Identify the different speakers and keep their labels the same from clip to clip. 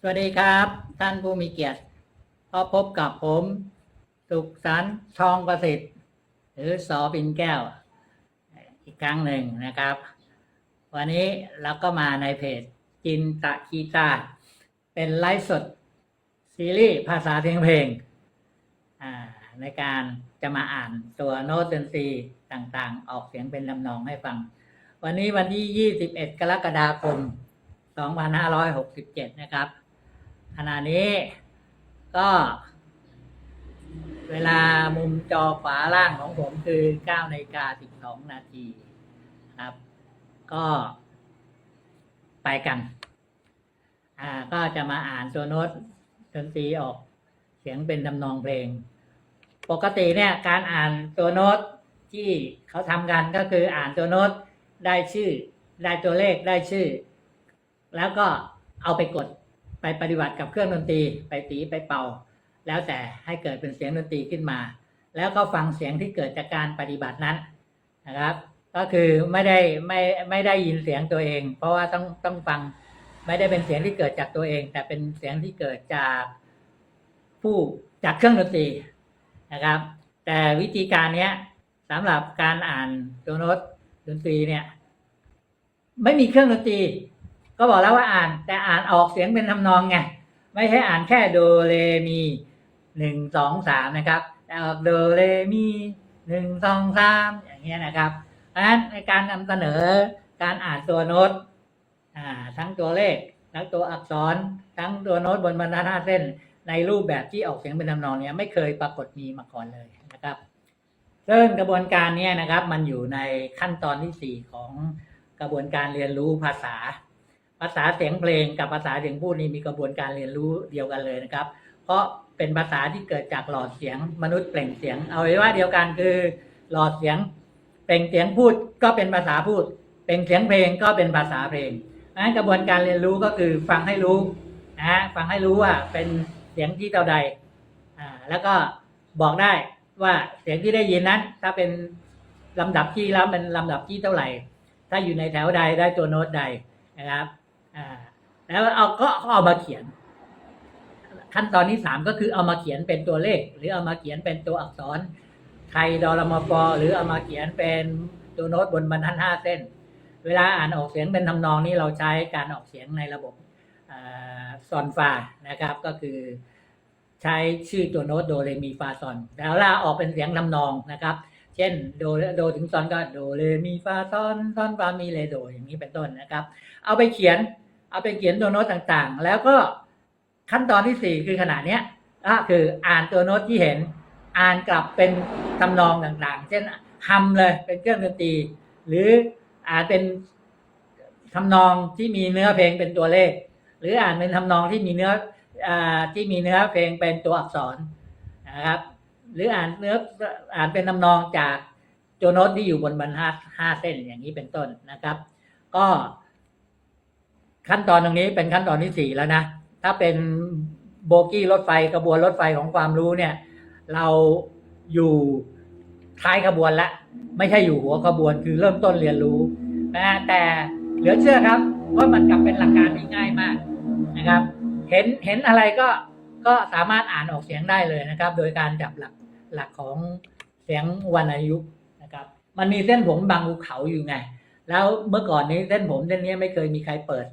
Speaker 1: สวัสดีครับ ท่านผู้มีเกียรติพบพบกับผม สุขสันต์ทองประสิทธิ์ หรือสอปินแก้ว อีกครั้งหนึ่งนะครับ วันนี้เราก็มาในเพจจินตะกีตา เป็นไลฟ์สด ซีรีส์ภาษาเสียงเพลงในการจะมาอ่านตัวโน้ตดนตรีต่างๆ ออกเสียงเป็นลำนองให้ฟัง วันนี้วันที่ 21 กรกฎาคม2567 นะครับ ขณะนี้ก็ เวลามุมจอขวาล่างของผมคือ9นาฬิกา12 นาทีครับ ก็ไปกัน อ่าก็จะมาอ่านตัวโน้ตดนตรีออกเสียงเป็นทำนองเพลง ปกติเนี่ยการอ่านตัวโน้ตที่เขาทำกันก็คืออ่านตัวโน้ตได้ชื่อ ได้ตัวเลขได้ชื่อ แล้วก็เอาไปกด ไปปฏิบัติกับเครื่องดนตรีไปตีไปเป่า แล้วแต่ให้เกิดเป็นเสียงดนตรีขึ้นมา แล้วก็ฟังเสียงที่เกิดจากการปฏิบัตินั้นนะครับ ก็คือไม่ได้ไม่ไม่ได้ยินเสียงตัวเอง เพราะว่าต้องต้องฟังไม่ได้เป็นเสียงที่เกิดจากตัวเอง แต่เป็นเสียงที่เกิดจากผู้จากเครื่องดนตรีนะครับ แต่วิธีการเนี้ยสำหรับการอ่านตัวโน้ตดนตรีเนี่ย ไม่มีเครื่องดนตรี ก็บอกแล้วว่าอ่านแต่อ่านออกเสียงเป็นทำนองไงไม่ใช่อ่านแค่โดเรมีหนึ่งสองสามนะครับ แต่ออกโดเรมีหนึ่งสองสามอย่างเงี้ยนะครับเพราะฉะนั้นในการนำเสนอการอ่านตัวโน้ตอ่าทั้งตัวเลขทั้งตัวอักษรทั้งตัวโน้ตบนบรรทัดห้าเส้น ในรูปแบบที่ออกเสียงเป็นทำนองเนี้ยไม่เคยปรากฏมีมาก่อนเลยนะครับซึ่งกระบวนการเนี้ยนะครับมันอยู่ในขั้นตอนที่สี่ของกระบวนการเรียนรู้ภาษา ภาษาเสียงเพลงกับภาษาเสียงพูดนี่มีกระบวนการเรียนรู้เดียวกันเลยนะครับ เพราะเป็นภาษาที่เกิดจากหลอดเสียงมนุษย์เปล่งเสียง เอาไว้ว่าเดียวกันคือ หลอดเสียงเปล่งเสียงพูดก็เป็นภาษาพูดเปล่งเสียงเพลงก็เป็นภาษาเพลงนั้นกระบวนการเรียนรู้ก็คือฟังให้รู้นะฟังให้รู้ว่าเป็นเสียงที่เท่าใดอ่าแล้วก็บอกได้ว่าเสียงที่ได้ยินนั้น ถ้าเป็นลำดับที่แล้วเป็นลำดับที่เท่าไหร่ ถ้าอยู่ในแถวใดได้ตัวโน้ตใดนะครับ แล้วเอาก็เอามาเขียน ขั้นตอนที่สามก็คือเอามาเขียนเป็นตัวเลข หรือเอามาเขียนเป็นตัวอักษรไทยดอลมฟอหรือเอามาเขียนเป็นตัวโน้ตบนบรรทัดห้าเส้น เวลาอ่านออกเสียงเป็นทำนองนี้เราใช้การออกเสียงในระบบซอนฟานะครับ ก็คือใช้ชื่อตัวโน้ตโดเรมีฟาซอนแต่เวลาออกเป็นเสียงทำนองนะครับ เช่นโดโดถึงซอนก็โดเรมีฟาซอนซอนฟามีเรโดอย่างนี้เป็นต้นนะครับ เอาไปเขียน เอาไปเขียนตัวโน้ตต่างๆ แล้วก็ขั้นตอนที่สี่คือขณะเนี้ยก็คืออ่านตัวโน้ตที่เห็น อ่านกลับเป็นทำนองต่างๆ เช่นฮัมเลยเป็นเครื่องดนตรี หรืออ่านเป็นทำนองที่มีเนื้อเพลงเป็นตัวเลข หรืออ่านเป็นทำนองที่มีเนื้ออ่าที่มีเนื้อเพลงเป็นตัวอักษรนะครับหรืออ่านเนื้ออ่านเป็นทำนองจากตัวโน้ตที่อยู่บนบรรทัดห้าเส้นอย่างนี้เป็นต้นนะครับ ก็ ขั้นตอนตรงนี้เป็นขั้นตอนที่สี่แล้วนะ ถ้าเป็นโบกี้รถไฟกระบวนรถไฟของความรู้เนี่ย เราอยู่ท้ายขบวนละ ไม่ใช่อยู่หัวขบวนคือเริ่มต้นเรียนรู้นะแต่เหลือเชื่อครับว่ามันกลับเป็นหลักการที่ง่ายมากนะครับ เห็นเห็นอะไรก็ก็สามารถอ่านออกเสียงได้เลยนะครับ โดยการจับหลักหลักของเสียงวรรณยุกต์นะครับ มันมีเส้นผมบางภูเขาอยู่ไง แล้วเมื่อก่อนนี้เส้นผมเส้นนี้ไม่เคยมีใครเปิด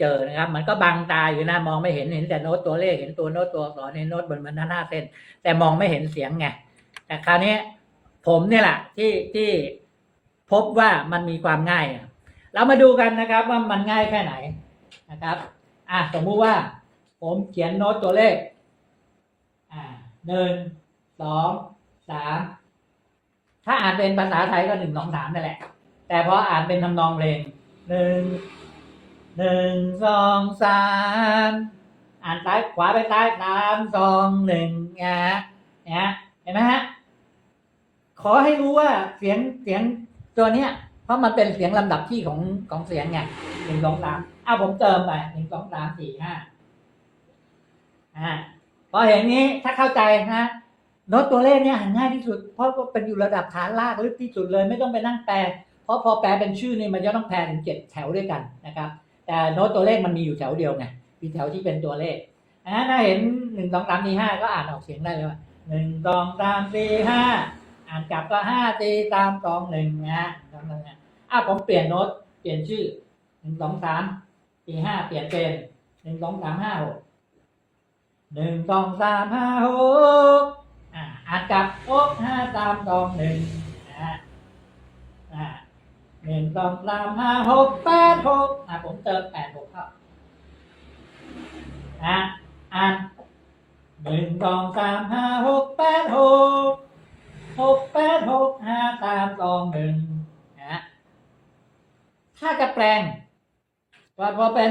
Speaker 1: เจอนะครับ มันก็บังตาอยู่นะมองไม่เห็นเห็นแต่โน้ตตัวเลขเห็นตัวโน้ตตัวอักษรเห็นโน้ตบนบรรทัดหน้าเส้น แต่มองไม่เห็นเสียงไงแต่คราวนี้ผมเนี่ยแหละที่ที่พบว่ามันมีความง่าย เรามาดูกันนะครับว่ามันง่ายแค่ไหนนะครับ อะสมมุติว่า ผมเขียนโน้ตตัวเลข อ่าหนึ่งสองสามถ้าอ่านเป็นภาษาไทยก็หนึ่งสองสามนั่นแหละ แต่พออ่านเป็นทำนองเพลงหนึ่ง หนึ่งสองสามอ่านซ้ายขวาไปซ้ายสามสองหนึ่งนะฮะนะเห็นไหมฮะขอให้รู้ว่าเสียงเสียงตัวเนี้ย เพราะมันเป็นเสียงลำดับที่ของของเสียงไงหนึ่งสองสามอ้าวผมเติมไปหนึ่งสองสามสี่ห้าอ่าพอเห็นนี้ถ้าเข้าใจนะโน้ตตัวเลขเนี่ยอ่านง่ายที่สุด เพราะว่าเป็นอยู่ระดับฐานลากลึกที่สุดเลย ไม่ต้องไปนั่งแปล เพราะพอแปลเป็นชื่อนี่มันจะต้องแปลถึงเจ็ดแถวด้วยกันนะครับ แต่โน้ตตัวเลขมันมีอยู่แถวเดียวไงมีแถวที่เป็นตัวเลขอ่าถ้าเห็นหนึ่งสองสามสี่ห้าก็อ่านออกเสียงได้เลยว่าหนึ่งสองสามสี่ห้าอ่านกลับก็ห้าสี่สามสองหนึ่งนะฮะทำนั้นนะอะผมเปลี่ยนโน้ตเปลี่ยนชื่อหนึ่งสองสามสี่ห้าเปลี่ยนเป็นหนึ่งสองสามห้าหกหนึ่งสองสามห้าหกอ่านกลับหกห้าสามสองหนึ่ง หนึ่งสองสามห้าหกแปดหกอะผมเติมแปดหกเข้าอะอ่านหนึ่งสองสามห้าหกแปดหกหกแปดหกห้าสามสองหนึ่งนะถ้าจะแปลงพอพอเป็น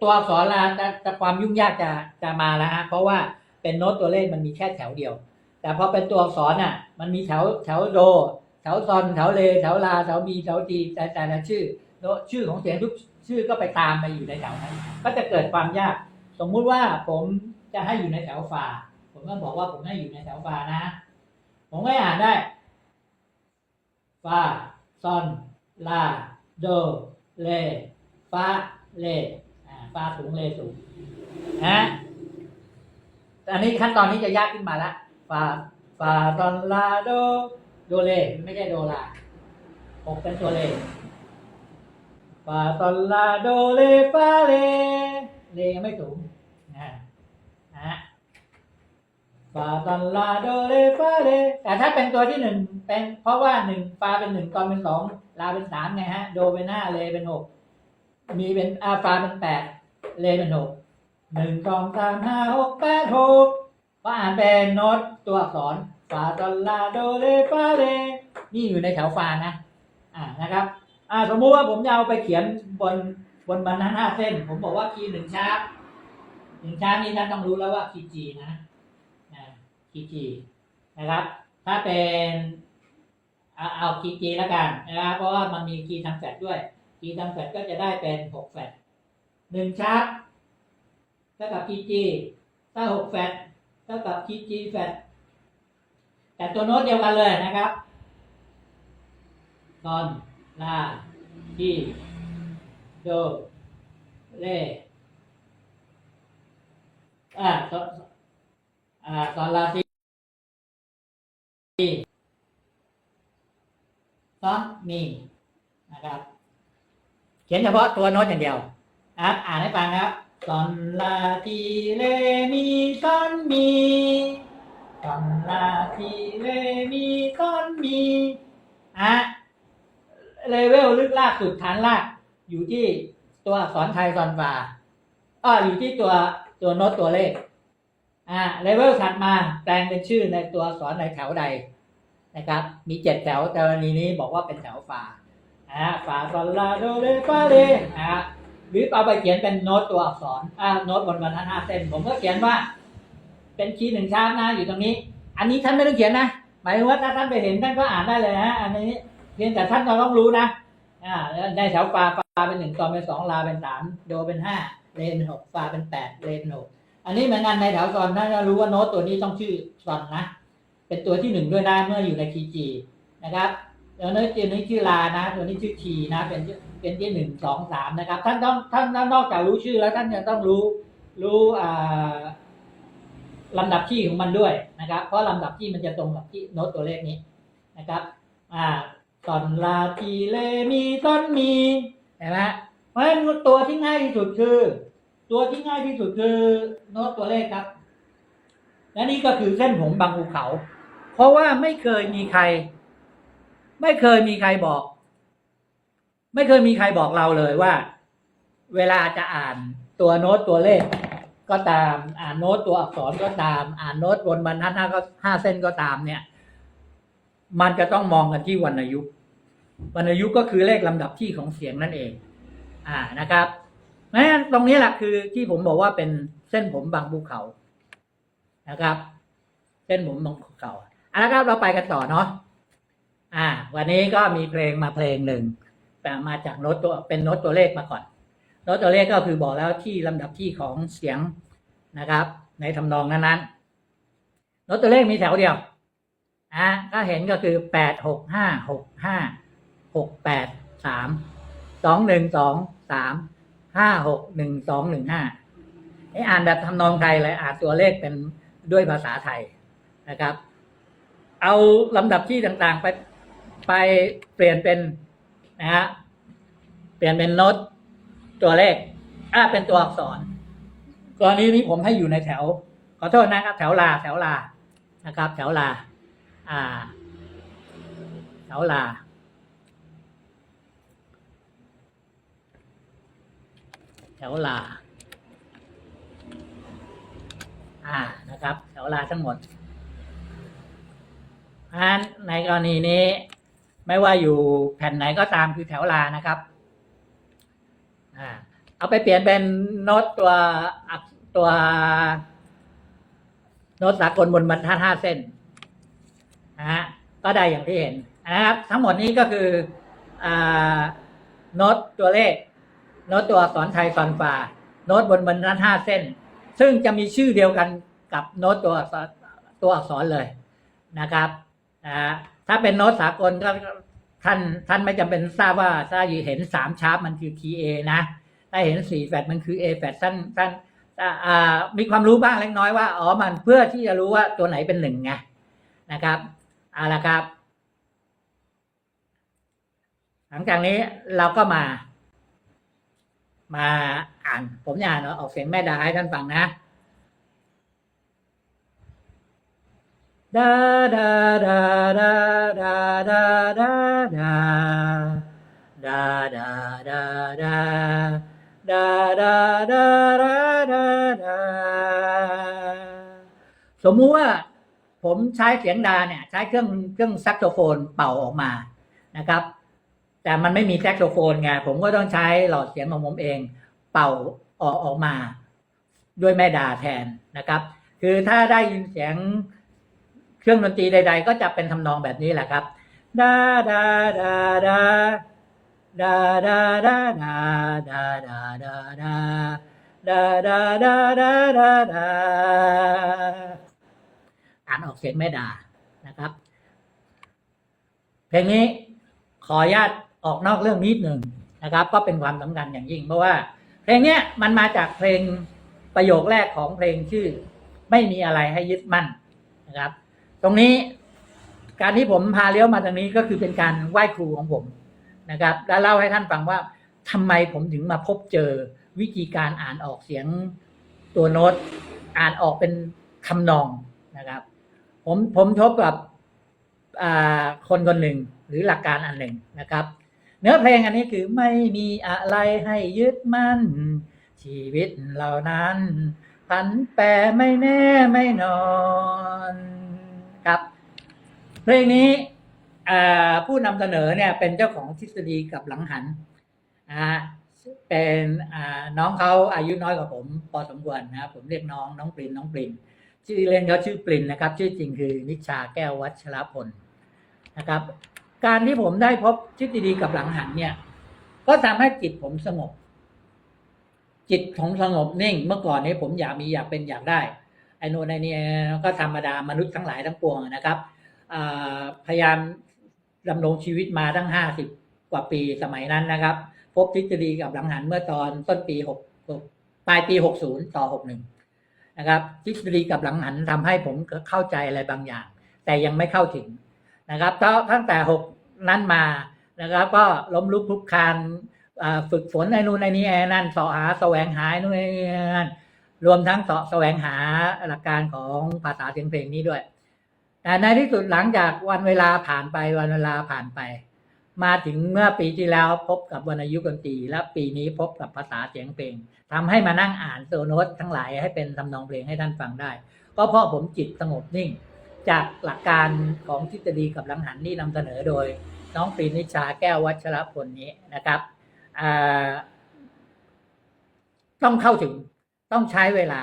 Speaker 1: ตัวอักษรละจะจะความยุ่งยากจะจะมาแล้วฮะเพราะว่าเป็นโน้ตตัวเลขมันมีแค่แถวเดียว แต่พอเป็นตัวอักษรน่ะ มันมีแถวแถวโด ถวซอนแถวเลแถวลาแถวมีแถวจีแต่แต่ละชื่อแล้วชื่อของเสียงทุกชื่อก็ไปตามมาอยู่ในแถวนั้น ก็จะเกิดความยาก สมมุติว่าผมจะให้อยู่ในแถวฟาผมก็บอกว่าผมให้อยู่ในแถวฟานะ ผมก็อ่านได้ฟาซอนลาโดเลฟาเลอ่าฟาสูงเลสูงนะอันนี้ขั้นตอนนี้จะยากขึ้นมาละฟาฟาซอนลาโด โดเลไม่ใช่โดลาหกเป็นตัวเลฟาตอลลาโดเลฟาเล เลยังไม่สูงนะนะฟาตอลลาโดเลฟาเล แต่ถ้าเป็นตัวที่หนึ่งเป็นเพราะว่าหนึ่งฟาเป็นหนึ่งตอนเป็นสองลาเป็นสามไงฮะ โดเป็นห้าเลเป็นหกมีเป็นอาฟาเป็นแปดเลเป็นหกหนึ่งสองสามห้าหกแปดหกก็อ่านเป็นโน้ตตัวอักษร ฟาดอลลาโดเลฟาเรนี่อยู่ในแถวฟานะ อ่านะครับ อ่าสมมุติว่าผมจะเอาไปเขียนบนบนบรรทัดห้าเส้น ผมบอกว่าคีย์หนึ่งชาร์ปหนึ่งชาร์ปนี่ท่านต้องรู้แล้วว่าคีย์จีนะนะคีย์จีนะครับ ถ้าเป็นเอาเอาคีย์จีแล้วกันนะครับเพราะว่ามันมีคีย์ทางแฟลชด้วยคีย์ทางแฟลชก็จะได้เป็นหกแฟลชหนึ่งชาร์ปเท่ากับคีย์จีถ้าหกแฟลชเท่ากับคีย์จีแฟลช แต่ตัวโน้ตเดียวกันเลยนะครับ ตอนลาทีโดเลอ่าตอนอ่าตอนลาทีซอนมีนะครับ เขียนเฉพาะตัวโน้ตอย่างเดียวอะอ่านให้ฟังครับตอนลาทีเลมีซอนมี ตอนลาทีเลมีต้นมีอะเลเวลลึกลากสุดฐานลาก อยู่ที่ตัวอักษรไทยซอนฟาอ้ออยู่ที่ตัวตัวโน้ตตัวเลข อ่าเลเวลถัดมาแปลงเป็นชื่อในตัวอักษรในแถวใดนะครับ มีเจ็ดแถวแต่วันนี้บอกว่าเป็นแถวฟาอ่าฟาซอนลาโดเรฟาเรอ่าหรือเอาไปเขียนเป็นโน้ตตัวอักษรอ่าโน้ตบนบรรทัดห้าเส้นผมก็เขียนว่า เป็นคีย์หนึ่งชาร์ปนะอยู่ตรงนี้ อันนี้ท่านไม่ต้องเขียนนะ หมายว่าถ้าท่านไปเห็นท่านก็อ่านได้เลยนะอันนี้เพียงแต่ท่านเราต้องรู้นะอ่าแล้วในแถวฟาฟาเป็นหนึ่งตอนเป็นสองลาเป็นสามโดเป็นห้าเลเป็นหกฟาเป็นแปดเลเป็นหกอันนี้เหมือนกันในแถวซอนท่านจะรู้ว่าโน้ตตัวนี้ต้องชื่อซอนนะ เป็นตัวที่หนึ่งด้วยนะเมื่ออยู่ในคีย์จีนะครับแล้วโน้ตตัวนี้ชื่อลานะ ตัวนี้ชื่อคีนะ เป็นเป็นที่หนึ่งสองสามนะครับ ท่านต้องท่านนอกจากรู้ชื่อแล้วท่านยังต้องรู้รู้อ่า ลำดับที่ของมันด้วยนะครับ เพราะลำดับที่มันจะตรงกับที่โน้ตตัวเลขนี้นะครับ อ่าตอนลาทีเลมีต้นมีเห็นไหมเพราะฉะนั้นตัวที่ง่ายที่สุดคือ ตัวที่ง่ายที่สุดคือโน้ตตัวเลขครับ และนี่ก็คือเส้นผมบางภูเขา เพราะว่าไม่เคยมีใคร ไม่เคยมีใครบอก ไม่เคยมีใครบอกเราเลยว่า เวลาจะอ่านตัวโน้ตตัวเลข ก็ตาม อ่านโน้ตตัวอักษรก็ตาม อ่านโน้ตบนบรรทัดห้าก็ห้าเส้นก็ตามเนี่ย มันจะต้องมองกันที่วรรณยุกต์วรรณยุกต์ก็คือเลขลำดับที่ของเสียงนั่นเอง อ่านะครับนั้นตรงนี้แหละคือที่ผมบอกว่าเป็นเส้นผมบางภูเขานะครับ เส้นผมบางภูเขาอะนะครับเราไปกันต่อเนาะอ่า วันนี้ก็มีเพลงมาเพลงหนึ่งแต่มาจากโน้ตตัวเป็นโน้ตตัวเลขมาก่อน โน้ตตัวเลขก็คือบอกแล้วที่ลำดับที่ของเสียงนะครับ ในทำนองนั้นๆโน้ตตัวเลขมีแถวเดียวอะก็เห็นก็คือแปดหกห้าหกห้าหกแปดสามสองหนึ่งสองสามห้าหกหนึ่งสองหนึ่งห้าให้อ่านแบบทำนองไทยเลยอ่านตัวเลขเป็นด้วยภาษาไทยนะครับ เอาลำดับที่ต่างๆไปไปเปลี่ยนเป็นนะฮะเปลี่ยนเป็นโน้ต ตัวเลขอ่าเป็นตัวอักษร กรณีนี้ผมให้อยู่ในแถว ขอโทษนะครับ แถวลา แถวลานะครับ แถวลา อ่า แถวลา แถวลา อ่านะครับ แถวลาทั้งหมดเพราะฉะนั้นในกรณีนี้ ไม่ว่าอยู่แผ่นไหนก็ตามคือแถวลานะครับ อ่าเอาไปเปลี่ยนเป็นโน้ตตัวตัวโน้ตสากลบนบรรทัดห้าเส้นนะฮะก็ได้อย่างที่เห็นนะครับ ทั้งหมดนี้ก็คืออโน้ตตัวเลข โน้ตตัวอักษรไทยซอนฟ้าโน้ตบนบรรทัดห้าเส้น ซึ่งจะมีชื่อเดียวกันกับโน้ตตัวตัวอักษรเลยนะครับอ่าถ้าเป็นโน้ตสากลก็ ท่านท่านไม่จำเป็นทราบว่าถ้าเห็นสามชาร์ปมันคือ key A นะถ้าเห็นสี่แฟดมันคือ A แฟดท่านท่านมีความรู้บ้างเล็กน้อยว่าอ๋อมันเพื่อที่จะรู้ว่าตัวไหนเป็นหนึ่งไงนะครับเอาละครับ หลังจากนี้เราก็มา มาอ่าน ผมจะอ่านออกเสียงแม่ดาให้ท่านฟังนะ ดาดาดาดาดาดาดาดาดาดาดาดาดาดาดาดาดาดาสมมุติว่าผมใช้เสียงดาเนี่ยใช้เครื่องเครื่องแซกโซโฟนเป่าออกมานะครับ แต่มันไม่มีแซกโซโฟนไงผมก็ต้องใช้หลอดเสียงของผมเอง เป่าออกออกมา ด้วยแม่ดาแทนนะครับ คือถ้าได้ยินเสียง เครื่องดนตรีใด ๆ ก็จะเป็นทำนองแบบนี้แหละครับดาดาดาดาดาดาดาดาดาดาดาดาดาดาดาดาดาดาอ่านออกเสียงแม่ดานะครับ เพลงนี้ขออนุญาตออกนอกเรื่องนิดหนึ่งนะครับ ก็เป็นความสำคัญอย่างยิ่ง เพราะว่า เพลงนี้มันมาจากเพลงประโยคแรกของเพลงชื่อ ไม่มีอะไรให้ยึดมั่นนะครับ รงนี้การที่ผมพาเลี้ยวมาตรงนี้ก็คือเป็นการไหว้ครูของผมนะครับ และเล่าให้ท่านฟังว่าทำไมผมถึงมาพบเจอวิธีการอ่านออกเสียงตัวโน้ตอ่านออกเป็นคำนองนะครับ ผมผมทบกับคนคนหนึ่งหรือหลักการอันหนึ่งนะครับ เนื้อเพลงอันนี้คือไม่มีอะไรให้ยึดมั่นชีวิตเหล่านั้นผันแปรไม่แน่ไม่นอน เพลงนี้ผู้นำเสนอเนี่ยเป็นเจ้าของทฤษฎีกับหลังหันเป็นน้องเขาอายุน้อยกว่าผม พอสมควรนะครับผมเรียกน้องน้องปรินน้องปรินชื่อเล่นเขาชื่อปรินนะครับ ชื่อจริงคือนิชาแก้ววัชรพลนะครับ การที่ผมได้พบทฤษฎีกับหลังหันเนี่ย ก็ทำให้จิตผมสงบ จิตของสงบนิ่ง เมื่อก่อนนี้ผมอยากมีอยากเป็นอยากได้ไอ้โน่นไอ้นี่ก็ธรรมดามนุษย์ทั้งหลายทั้งปวงนะครับ พยายามดำรงชีวิตมาตั้งห้าสิบกว่าปีสมัยนั้นนะครับ พบทฤษฎีกับหลังหันเมื่อตอนต้นปีหกปลายปีหกศูนย์ต่อหกหนึ่งนะครับ ทฤษฎีกับหลังหันทำให้ผมเข้าใจอะไรบางอย่าง แต่ยังไม่เข้าถึงนะครับตั้งแต่หกนั้นมานะครับ ก็ล้มลุกคลุกคลานฝึกฝนในนู่นในนี้ไอ้นั่นเสาะหาแสวงหาไอ้นู่นนี่นั่นรวมทั้งเสาะแสวงหาหลักการของภาษาเสียงเพลงนี้ด้วย แต่ในที่สุดหลังจากวันเวลาผ่านไปวันเวลาผ่านไป มาถึงเมื่อปีที่แล้วพบกับวรรณยุกต์ดนตรีและปีนี้พบกับภาษาเสียงเพลงทำให้มานั่งอ่านโซโนตทั้งหลายให้เป็นทำนองเพลงให้ท่านฟังได้ ก็เพราะผมจิตสงบนิ่ง จากหลักการของทฤษฎีกับลังหันที่นำเสนอโดย น้องปรีนิชาแก้ววัชรพลนี้นะครับต้องเข้าถึงต้องใช้เวลา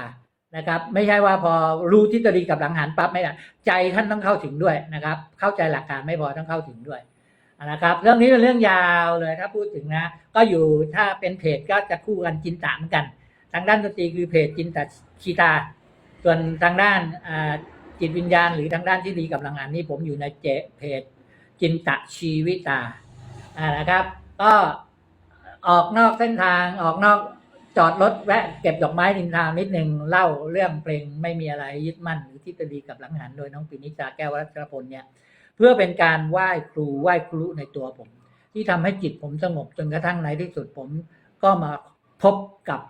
Speaker 1: นะครับ ไม่ใช่ว่าพอรู้ทฤษฎีกับหลังหันปั๊บไม่ได้ใจท่านต้องเข้าถึงด้วยนะครับ เข้าใจหลักการไม่พอต้องเข้าถึงด้วยนะครับเรื่องนี้เป็นเรื่องยาวเลยถ้าพูดถึงนะ ก็อยู่ถ้าเป็นเพจก็จะคู่กันจินตะเหมือนกัน ทางด้านดนตรีคือเพจจินตะชีตา ส่วนทางด้านจิตวิญญาณ หรือทางด้านที่ดีกับหลังหันนี่ผมอยู่ในเจเพจจินตะชีวิตานะครับ ก็ออกนอกเส้นทางออกนอก จอดรถแวะเก็บดอกไม้ริมทางนิดหนึ่งเล่าเรื่องเพลงไม่มีอะไรยึดมั่นหรือทฤษฎีกับหลังหันโดยน้องปินิจาแก้วรัชรพลเนี่ยเพื่อเป็นการไหว้ครูไหว้ครูในตัวผม ที่ทำให้จิตผมสงบจนกระทั่งในที่สุดผมก็มาพบกับ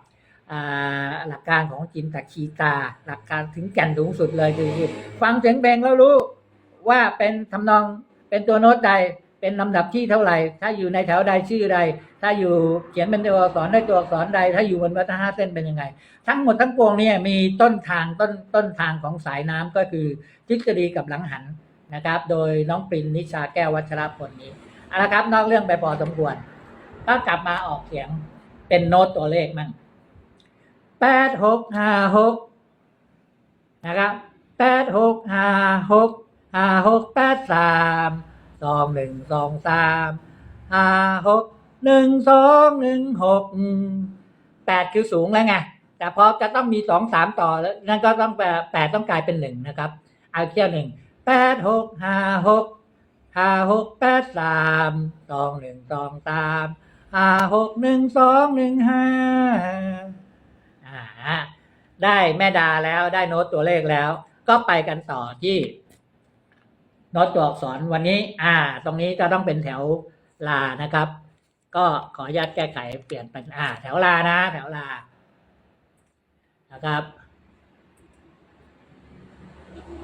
Speaker 1: หลักการของจินตคีตา หลักการถึงแก่นสูงสุดเลยคือฟังเสียงเพลงแล้วรู้ว่าเป็นทำนองเป็นตัวโน้ตใด เป็นลำดับที่เท่าไหร่ ถ้าอยู่ในแถวใดชื่อใด ถ้าอยู่เขียนเป็นตัวอักษรได้ตัวอักษรใด ถ้าอยู่บนวัฒนเส้นเป็นยังไง ทั้งหมดทั้งปวงเนี่ยมีต้นทางต้นต้นทางของสายน้ำก็คือทฤษฎีกับหลังหันนะครับ โดยน้องปรินนิชาแก้ววัชรพลนี้เอาละครับนอกเรื่องไปพอสมควร ก็กลับมาออกเสียงเป็นโน้ตตัวเลขมั่งแปดหกห้าหกนะครับแปดหกห้าหกห้าหกแปดสาม สองหนึ่งสองสามห้าหกหนึ่งสองหนึ่งหกแปดคือสูงแล้วไงแต่พอจะต้องมีสองสามต่อแล้วนั่นก็ต้องแปดต้องกลายเป็นหนึ่งนะครับ เอาเที่ยวหนึ่งแปดหกห้าหกห้าหกแปดสามสองหนึ่งสองสามห้าหกหนึ่งสองหนึ่งห้าอ่าได้แม่ดาแล้วได้โน้ตตัวเลขแล้ว ก็ไปกันต่อที่ โน้ตตัวอักษรวันนี้ อ่า ตรงนี้ก็ต้องเป็นแถวลานะครับ ก็ขออนุญาตแก้ไขเปลี่ยนเป็นอ่า แถวลานะ แถวลา นะครับ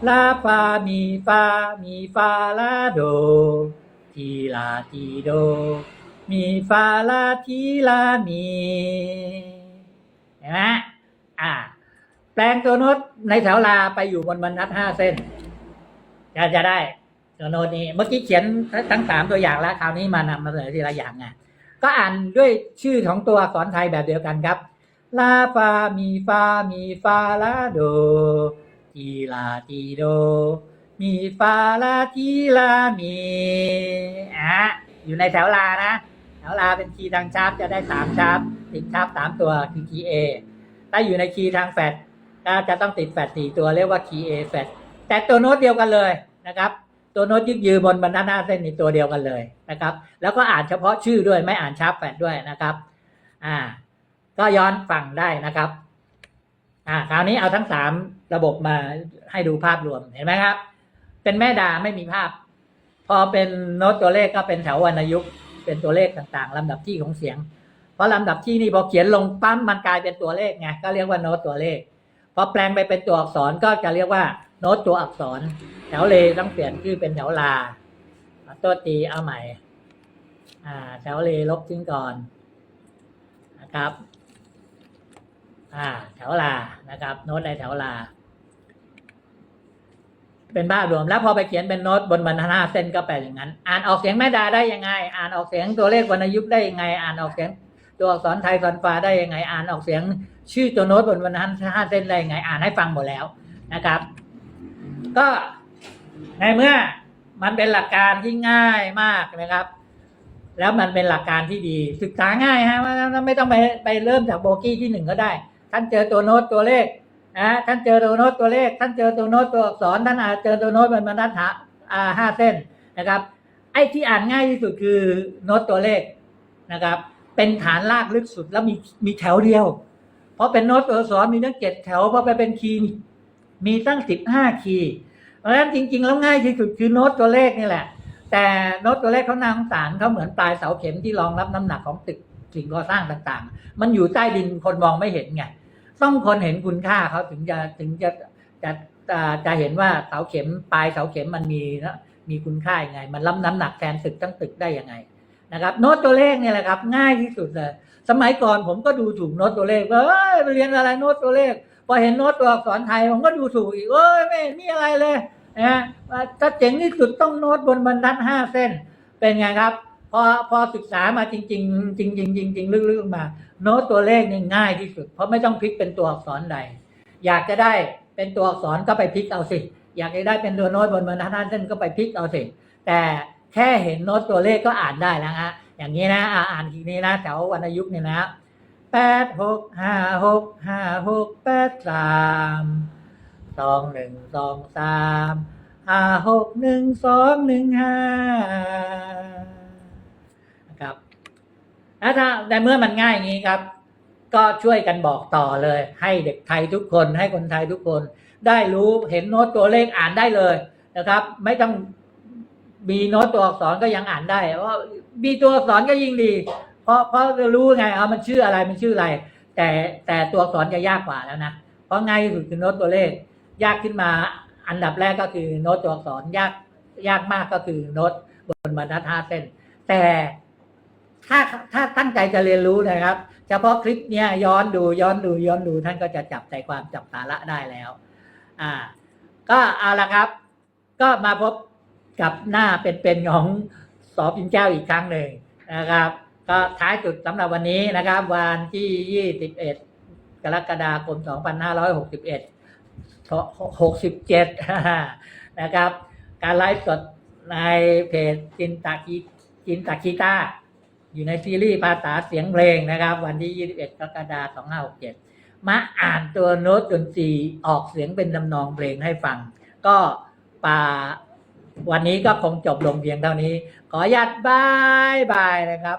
Speaker 1: ลาฟามีฟามีฟาลาโด ทีลาทีโด มีฟาลาทีลามีเห็นไหมอ่า แปลงตัวโน้ตในแถวลาไปอยู่บนบรรทัดห้าเส้นจะจะได้ โน้ตนี้เมื่อกี้เขียนทั้งสามตัวอย่างแล้วคราวนี้มานำมาเสนอทีละอย่างไงก็อ่านด้วยชื่อของตัวอักษรไทยแบบเดียวกันครับลาฟามีฟามีฟาลาโดทีลาทีโด มีฟาลาทีลามีอะอยู่ในแถวลานะแถวลาเป็นคีย์ทางชาร์ปจะได้สามชาร์ปติดชาร์ปสามตัวคือคีย์เอถ้าอยู่ในคีย์ทางแฟดก็จะต้องติดแฟดสี่ตัวเรียกว่าคีย์เอแฟดแต่ตัวโน้ตเดียวกันเลยนะครับ ตัวโน้ตยึกยือบนบรรทัดหน้าเส้นในตัวเดียวกันเลยนะครับ แล้วก็อ่านเฉพาะชื่อด้วยไม่อ่านชาร์ปแฟดด้วยนะครับ อ่า ก็ย้อนฟังได้นะครับ อ่าคราวนี้เอาทั้งสามระบบมาให้ดูภาพรวมเห็นไหมครับ เป็นแม่ดาไม่มีภาพ พอเป็นโน้ตตัวเลขก็เป็นแถววรรณยุกต์เป็นตัวเลขต่างๆลำดับที่ของเสียง เพราะลำดับที่นี่พอเขียนลงปั๊มมันกลายเป็นตัวเลขไงก็เรียกว่าโน้ตตัวเลขพอแปลงไปเป็นตัวอักษรก็จะเรียกว่า โน้ตตัวอักษร แถวเลต้องเปลี่ยนชื่อเป็นแถวลาตัวตีเอาใหม่แถวเลลบทิ้งก่อนนะครับแถวลานะครับ โน้ตในแถวลา เป็นภาพรวมแล้วพอไปเขียนเป็นโน้ตบนบรรทัดห้าเส้นก็แปลอย่างนั้น อ่านออกเสียงแม่ดาได้ยังไง อ่านออกเสียงตัวเลขวรรณยุกต์ได้ยังไง อ่านออกเสียงตัวอักษรไทยซอนฟ้าได้ยังไง อ่านออกเสียง ชื่อตัวโน้ตบนบรรทัดห้าเส้นได้ยังไง อ่านให้ฟังหมดแล้วนะครับ ก็ในเมื่อมันเป็นหลักการที่ง่ายมากนะครับ แล้วมันเป็นหลักการที่ดีศึกษาง่ายฮะว่าไม่ต้องไปไปเริ่มจากโบกี้ที่หนึ่งก็ได้ ท่านเจอตัวโน้ตตัวเลขนะท่านเจอตัวโน้ตตัวเลข ท่านเจอตัวโน้ตตัวอักษรท่านอาจเจอตัวโน้ตบนบรรทัดหาห้าเส้นนะครับ ไอ้ที่อ่านง่ายที่สุดคือโน้ตตัวเลขนะครับ เป็นฐานลากลึกสุดแล้วมีมีแถวเดียว เพราะเป็นโน้ตตัวอักษรมีตั้งเจ็ดแถวเพราะไปเป็นคีย์ มีตั้งสิบห้าคีย์เพราะฉะนั้นจริง ๆ แล้วง่ายที่สุดคือโน้ตตัวเลขนี่แหละ แต่โน้ตตัวเลขเขานางสารเขาเหมือนปลายเสาเข็มที่รองรับน้ำหนักของตึกสิ่งก่อสร้างต่างๆ มันอยู่ใต้ดินคนมองไม่เห็นไงต้องคนเห็นคุณค่าเขาถึงจะถึงจะจะจะจะเห็นว่าเสาเข็มปลายเสาเข็มมันมีนะมีคุณค่ายังไง มันรับน้ำหนักแทนตึกทั้งตึกได้ยังไงนะครับโน้ตตัวเลขเนี่ยแหละครับ ง่ายที่สุดเลยสมัยก่อนผมก็ดูถูกโน้ตตัวเลขว่าเอ้ยไปเรียนอะไรโน้ตตัวเลข พอเห็นโน้ตตัวอักษรไทยผมก็ดูถูกอีกเอ้ยไม่เห็นมีอะไรเลยนะถ้าเจ๋งที่สุดต้องโน้ตบนบรรทัดห้าเส้น เป็นไงครับ พอพอศึกษามาจริงๆจริงๆจริงๆลึกๆมา โน้ตตัวเลขนี่ง่ายที่สุด เพราะไม่ต้องพลิกเป็นตัวอักษรใด อยากจะได้เป็นตัวอักษรก็ไปพลิกเอาสิ อยากจะได้เป็นตัวโน้ตบนบรรทัดห้าเส้นก็ไปพลิกเอาสิ แต่แค่เห็นโน้ตตัวเลขก็อ่านได้แล้วฮะอย่างนี้นะอ่าอ่านทีนี้นะแถววรรณยุกต์เนี่ยนะ แปดหกห้าหกห้าหกแปดสามสองหนึ่งสองสามห้าหกหนึ่งสองหนึ่งห้านะครับแล้วถ้าในเมื่อมันง่ายอย่างนี้ครับ ก็ช่วยกันบอกต่อเลย ให้เด็กไทยทุกคนให้คนไทยทุกคน ได้รู้เห็นโน้ตตัวเลขอ่านได้เลยนะครับ ไม่ต้องมีโน้ตตัวอักษรก็ยังอ่านได้เพรามีตัวอักษรก็ยิ่งดี เพราะเพราะรู้ไงเอามันชื่ออะไรมันชื่ออะไร แต่แต่ตัวอักษรจะยากกว่าแล้วนะเพราะง่ายที่สุดคือโน้ตตัวเลข ยากขึ้นมาอันดับแรกก็คือโน้ตตัวอักษรยากยากมากก็คือโน้ตบนบรรทัดห้าเส้น แต่ถ้าถ้าตั้งใจจะเรียนรู้นะครับ เฉพาะคลิปเนี้ยย้อนดูย้อนดูย้อนดูท่านก็จะจับใจความจับสาระได้แล้ว อ่า ก็เอาละครับ ก็มาพบกับหน้าเป็นๆของสอปินเจ้าอีกครั้งหนึ่งนะครับ ก็ท้ายสุดสำหรับวันนี้นะครับ วันที่ 21 กรกฎาคม 2561 67 นะครับ การไลฟ์สดในเพจจินตากีจินตากีตาอยู่ในซีรีส์ภาษาเสียงเพลงนะครับ วันที่ 21 กรกฎาคม 2567 มาอ่านตัวโน้ตดนตรีออกเสียงเป็นนำนองเพลงให้ฟัง ก็ป่าวันนี้ก็คงจบลงเพียงเท่านี้ ขออนุญาตบายบายนะครับ